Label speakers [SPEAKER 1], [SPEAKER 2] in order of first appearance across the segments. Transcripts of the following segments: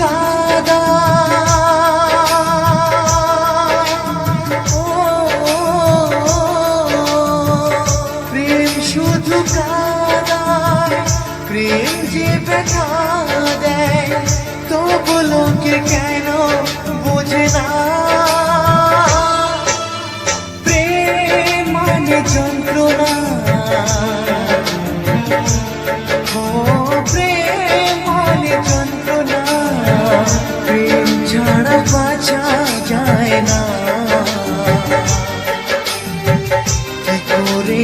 [SPEAKER 1] কাদা। প্রেম শুধু কাদা প্রেম যে ব্যথা দেয় তো বলো কে কেন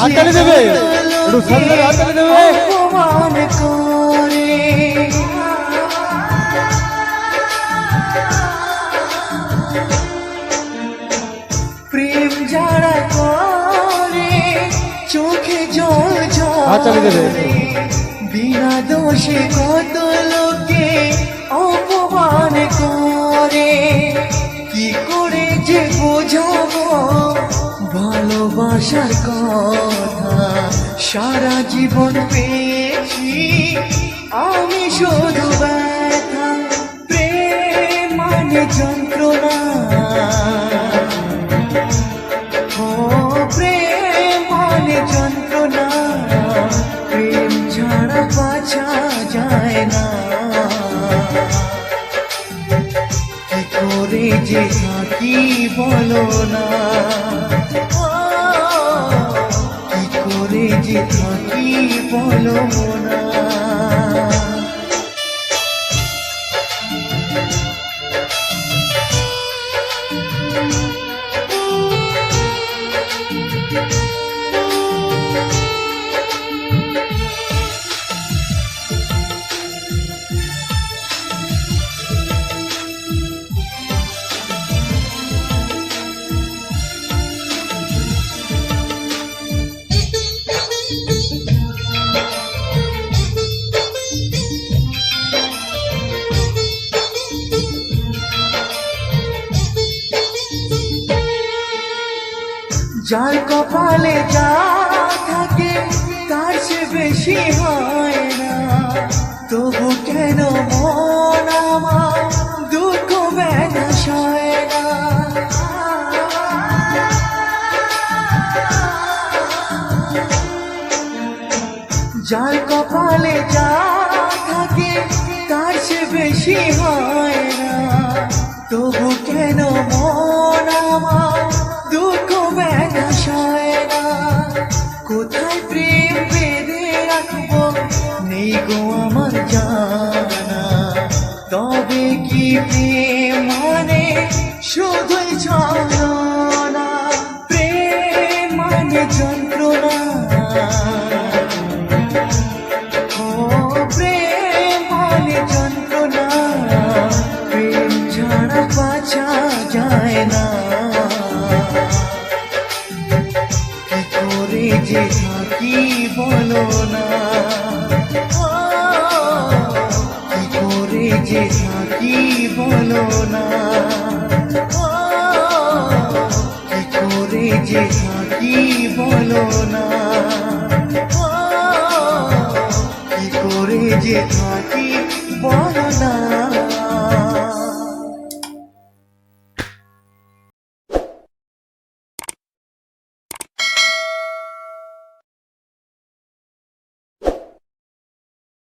[SPEAKER 2] হাততালি দেবে। একটু সামনে হাততালি দেবে।
[SPEAKER 1] প্রেম যারা করে চোখে জল
[SPEAKER 2] হাততালি দেবে।
[SPEAKER 1] বিনা দোষে কত লোকে অপমান করে কি করে যে বোঝাবো ভালোবাসার কথা। সারা জীবন পেয়েছি। আমি শুধু ব্যথা প্রেম মানে যন্ত্রণা করে যে থাকি বলো না। কি করে যে থাকি বলো না। যার কপালে যা থাকে, তার সে বেশি হয় না। তবু কেন মন আমার দুঃখ ব্যথা সয় না? যার কপালে যা থাকে, তার সে বেশি হয় না। তবু কেন মন যায় না। কি করে যে থাকি বলো না। কি করে যে থাকি বলো না। কি করে যে থাকি বলো না। কি করে যে থাকি